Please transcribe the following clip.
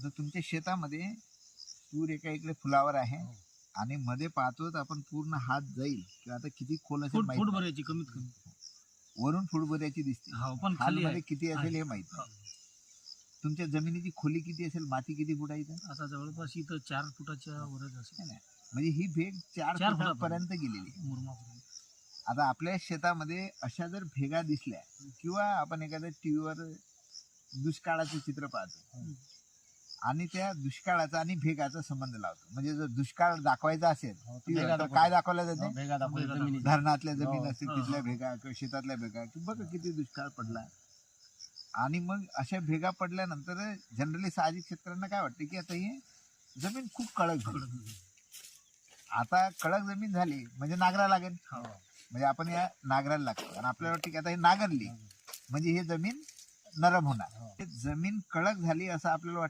आता तुमच्या शेतामध्ये तूर एका इकडे फुलावर आहे हो. आणि मध्ये पाहतो तर आपण पूर्ण हात जाईल. किंवा आता किती खोल असेल फूट माहीत. भरायची कमीत कमी. वरून फुटभऱ्याची दिसते. हो पण खाली किती असेल हे माहीत नाही. तुमच्या जमिनीची खोली किती असेल? माती किती फुट आहे इथं? आता जवळपास इथं चार फुटाच्या वरच असेल. म्हणजे ही भेग चार चार फुटापर्यंत. गेलेली आहे. मुरमापर्यंत. आता आपल्या शेतामध्ये अशा जर भेगा दिसल्या किंवा आपण एखाद्या टीव्हीवर दुष्काळाचं चित्र पाहतो आणि त्या दुष्काळाचा आणि भेगाचा संबंध लावतो. म्हणजे जर दुष्काळ दाखवायचा असेल तर काय जाते भेगा दाखवल्या जमिनीत. धरणातल्या जमीन हो, असतील हो, तिथल्या हो. भेगा किंवा शेतातल्या भेगा की बघ किती दुष्काळ पडला. आणि मग अशा भेगा पडल्यानंतर जनरली साहजिक शेतकऱ्यांना काय वाटतं की आता ही जमीन खूप कडक झाली. आता कडक जमीन झाली म्हणजे नागरा लागेल. हो. म्हणजे आपण या नागराला लागतो. आणि आपल्याला वाटतं की आता ही नागरली म्हणजे ही जमीन नरम होणार. हो. हे जमीन कडक झाली असं आपल्याला